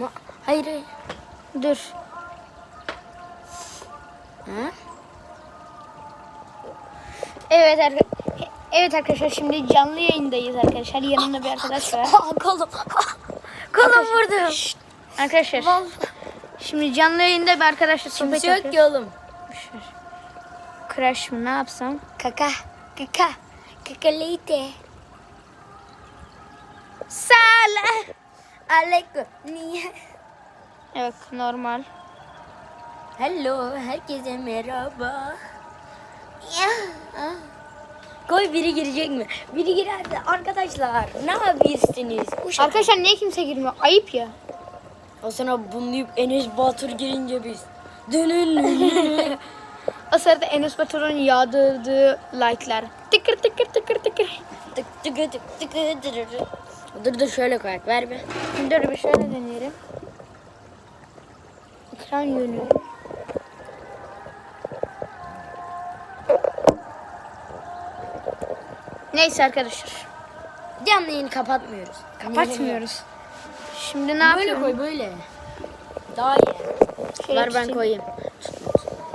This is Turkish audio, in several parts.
Ma- hayır hayır. Dur. Ha? Evet arkadaşlar. Evet arkadaşlar şimdi canlı yayındayız arkadaşlar. Yanımda bir arkadaş var. Kolum. kolum vurdum. Şşt, Arkadaşlar Vallahi. şimdi canlı yayında bir arkadaşla sohbet Kimse yok yapıyoruz. ki oğlum. Crash mı ne yapsam? Kaka. Kaka. Kakalite. Sala. Aleyküm. Niye? Evet normal. Hello. Herkese merhaba. Ya. ah. Koy biri girecek mi? Biri girerse arkadaşlar ne yapıyorsunuz? Uşak. Arkadaşlar niye kimse girmiyor? Ayıp ya. Sonra bunlayıp Enes Batur girince biz. Dönün. O sırada Enes Batur'un yağdırdığı like'lar. Tıkır tıkır tıkır tıkır. tık tık tık tık tık Dur dur şöyle koyak ver bir. Dur bir şöyle deneyelim. Ekran yönü. Neyse arkadaşlar. Canlı yayını kapatmıyoruz. Kapatmıyoruz. Şimdi ne Böyle yapıyorum? koy böyle. Daha iyi. Şöyle ver ben koyayım.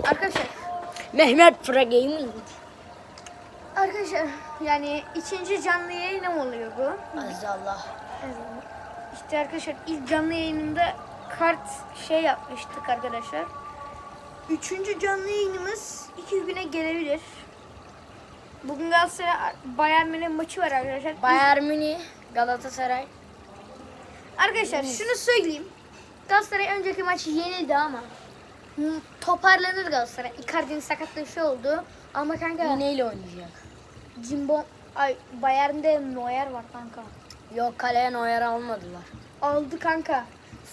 Arkadaşlar. Mehmet Pro Gaming. Arkadaşlar yani ikinci canlı yayınım oluyor bu. Allah. İşte arkadaşlar ilk canlı yayınında kart şey yapmıştık arkadaşlar. Üçüncü canlı yayınımız iki güne gelebilir. Bugün Galatasaray Bayern Münih maçı var arkadaşlar. Bayern Münih, Galatasaray. Arkadaşlar şunu söyleyeyim. Galatasaray önceki maçı yenildi ama toparlanır Galatasaray. Icardi'nin sakatlığı şey oldu. Ama kanka Neyle oynayacak? Jimbo ay Bayern'de Neuer var kanka. Yok kaleye Neuer almadılar. Aldı kanka.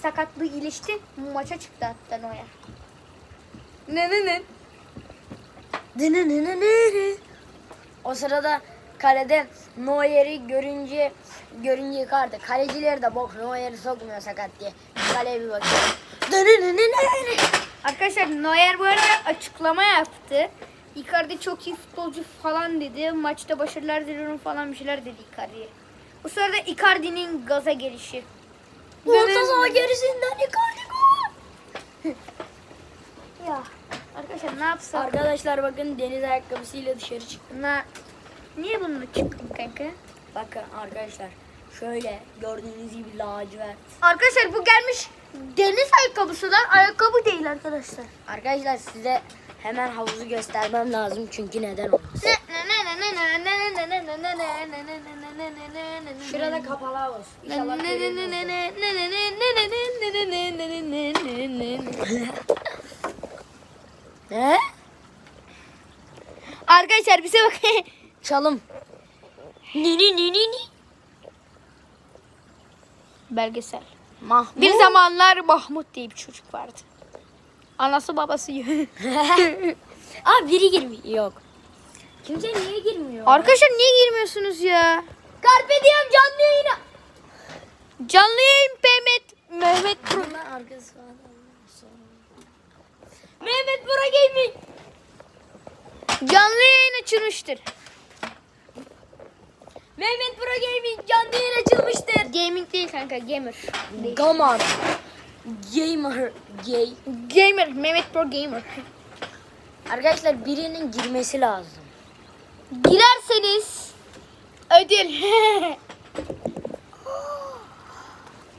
Sakatlığı iyileşti. Maça çıktı hatta Neuer. Ne ne ne? O sırada kalede Neuer'i görünce görünce yıkardı. Kaleciler de bok Neuer'i sokmuyor sakat diye. Kaleye bir bakıyor. Arkadaşlar Neuer bu arada açıklama yaptı. Icardi çok iyi futbolcu falan dedi. Maçta başarılar diliyorum falan bir şeyler dedi Icardi'ye. Bu sırada Icardi'nin gaza gelişi. Orta saha gerisinden Icardi gol. Ya arkadaşlar ne yapsak? Arkadaşlar bakın deniz ayakkabısıyla dışarı çıktı. Na... Niye bununla çıktın kanka? Bakın arkadaşlar şöyle gördüğünüz gibi lacivert. Arkadaşlar bu gelmiş deniz ayakkabısılar. Ayakkabı değil arkadaşlar. Arkadaşlar size hemen havuzu göstermem lazım çünkü neden olmaz. Şurada kapalı havuz. İnşallah. Ne? Arkadaşlar bize bakın. Çalım. Ni ni ni ni ni. Belgesel. Mahmut. Bir zamanlar Mahmut diye bir çocuk vardı. Anası babası Aa biri girmiyor. Yok. Kimse niye girmiyor? Arkadaşlar niye girmiyorsunuz ya? Carpe diem canlı yayına. Canlı yayın Mehmet Mehmet Pro. Arkası. Mehmet Bora Gaming. Canlı yayın açılmıştır. Mehmet Bora Gaming canlı yayın açılmıştır. Gaming değil kanka gamer. Gamer. Gamer. Gay. Gamer Mehmet Pro Gamer. Arkadaşlar birinin girmesi lazım. Girerseniz ödül.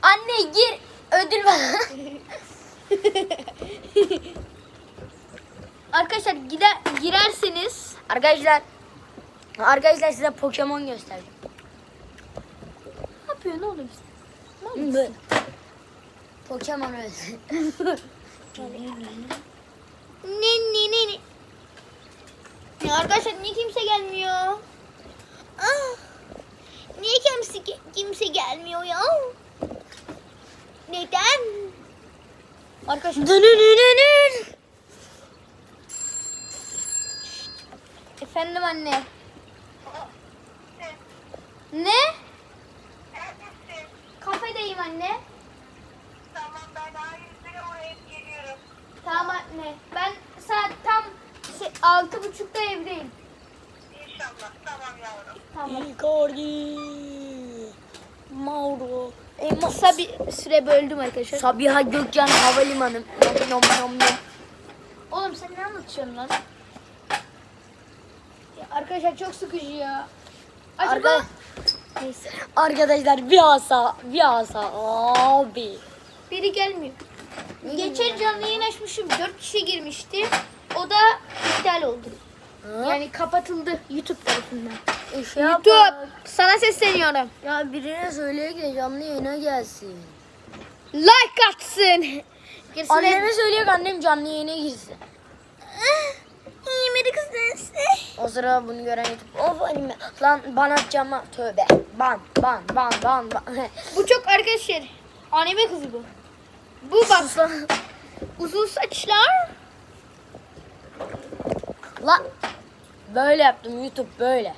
Anne gir. Ödül ver. Arkadaşlar gider girerseniz arkadaşlar. Arkadaşlar size Pokemon göstereceğim. ne yapıyor ne oluyor? Bu. Pokemon öldü. Ne ne ne ne. Ya arkadaşlar niye kimse gelmiyor? Ah, niye kimse kimse gelmiyor ya? Neden? Arkadaşlar Dönünününün. efendim anne. Ne? Kafedeyim anne. Tamam ben A101'e uğrayıp geliyorum. Tamam anne. Ben saat tam şey, altı buçukta evdeyim. İnşallah. Tamam yavrum. Tamam. Icardi. Mauro. E, Kısa bir süre böldüm arkadaşlar. Sabiha Gökçen Havalimanı. Nom nom nom nom. Oğlum sen ne anlatıyorsun lan? Ya arkadaşlar çok sıkıcı ya. Acaba... Arka- Neyse. Arkadaşlar bir asa, bir asa. Abi. Biri gelmiyor. Geçen canlı yayın açmışım. 4 kişi girmişti. O da iptal oldu. Yani kapatıldı YouTube tarafından. İş YouTube sana sesleniyorum. Ya birine söyle ki canlı yayına gelsin. Like atsın. Gerisine... Anneme söylüyor ki annem canlı yayına girsin. İyi kız. O sıra bunu gören YouTube of anime. Lan ban atacağım ha. Tövbe. Ban ban ban ban ban. Bu çok arkadaşlar. Anime kızı bu. Bu bak uzun saçlar. Lan. Böyle yaptım YouTube böyle.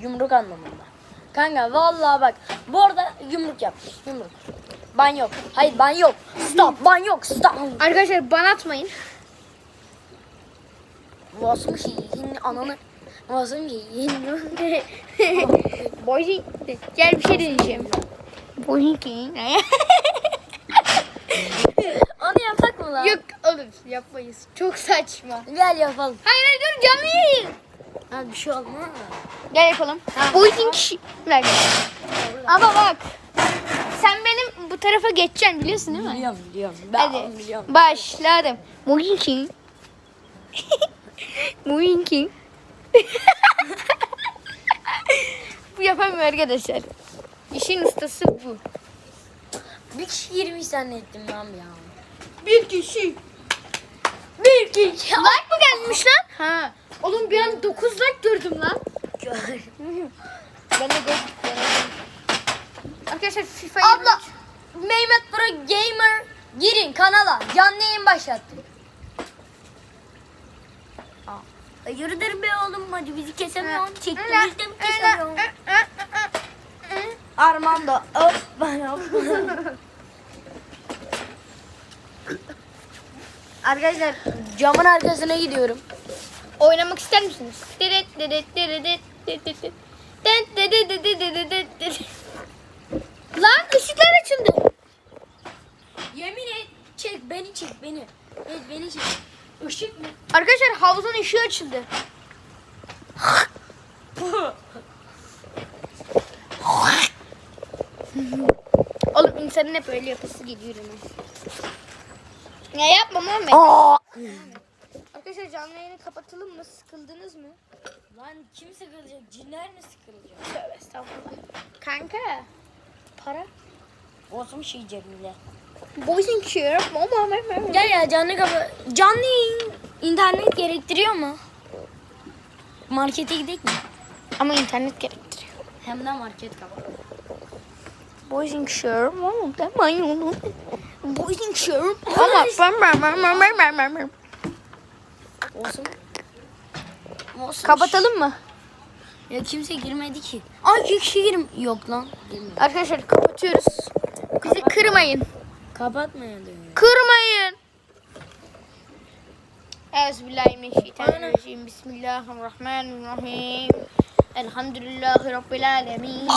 Yumruk anlamında. Kanka vallahi bak. Bu arada yumruk yapmış. Yumruk. Ban yok. Hayır ban yok. Stop. Ban yok. Stop. Arkadaşlar bana atmayın. Vasım şeyin ananı. Vasım şeyin. Boy Gel bir şey deneyeceğim. Boy Onu yapak mı lan? Yok olur yapmayız. Çok saçma. Gel yapalım. Hayır hayır dur canlı yayın. Ha bir şey olmaz. Gel yapalım. Boyzing Ver. Ama bak. Sen benim bu tarafa geçeceksin biliyorsun değil mi? Biliyorum biliyorum. Ben Hadi. biliyorum. Başladım. Boyzing. Boyzing. bu yapamıyor arkadaşlar. İşin ustası bu. Bir kişi girmiş zannettim lan ya. Bir kişi. Bir kişi. Like mı gelmiş lan? Ha. Oğlum bir an 9 like gördüm lan. Ben de gördüm. Arkadaşlar FIFA Abla Mehmet Pro Gamer girin kanala. Canlı yayın başlattım. Aa, Yürüdür be oğlum hadi bizi kesemiyorsun. Çektiğimizde mi kesemiyorsun? Armando. Hop bana. Arkadaşlar camın arkasına gidiyorum. Oynamak ister misiniz? Lan ışıklar açıldı. Yemin et çek beni çek beni. Evet beni çek. Işık mı? Arkadaşlar havuzun ışığı açıldı. Oğlum insanın hep öyle yapısı geliyor ama. Ya yapma Muhammed. Aa! Arkadaşlar canlı yayını kapatalım mı? Sıkıldınız mı? Lan kim sıkılacak? Cinler mi sıkılacak? Tövbe estağfurullah. Kanka. Para. Olsun şey cebimde. Boys in here. Mama. Gel ya canlı kapı. Canlı yayın internet gerektiriyor mu? Markete gidelim mi? Ama internet gerektiriyor. Hem de market kapı. Boys in here. Mama. Ben maymunum. Boys here. Ama ben ben ben ben ben ben ben ben. Olsun. Olsun. Kapatalım mı? Ya kimse girmedi ki. Ay iki kişi girim. Yok lan. Girmedi. Arkadaşlar kapatıyoruz. Bizi kırmayın. Kapatmayın diyor. Kırmayın. Euzubillahimineşşeytanirracim. Bismillahirrahmanirrahim. Elhamdülillahi Rabbil alemin.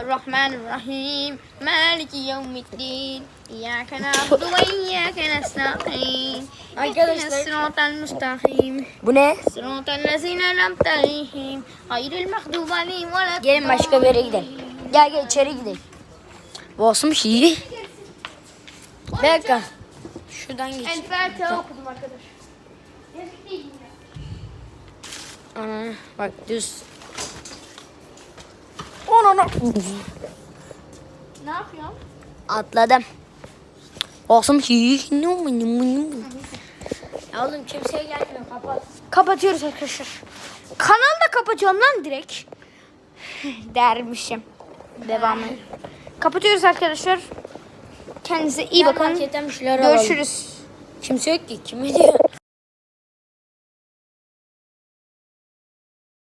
Errahmanirrahim. Maliki yevmiddin. İyyâke na'budu ve iyyâke nesta'in. Arkadaşlar- Sıratal müstakim. Bu ne? Sıratal lezîne lem terihim. Gayril mağdubi aleyhim ve Gelin başka bir yere gidelim. Gel gel içeri gidelim. Olsun şey. Bir dakika. Şuradan geç. El Fatiha okudum arkadaş. Ana bak düz. Ona Ne yapıyorsun? Atladım. Olsun şey. Ya oğlum kimseye gelmiyor kapat. Kapatıyoruz arkadaşlar. Kanalı da kapatıyorum lan direkt. Dermişim. Devamı. Kapatıyoruz arkadaşlar. Kendinize iyi bakın. Görüşürüz. Kimse yok ki. Kim ediyor?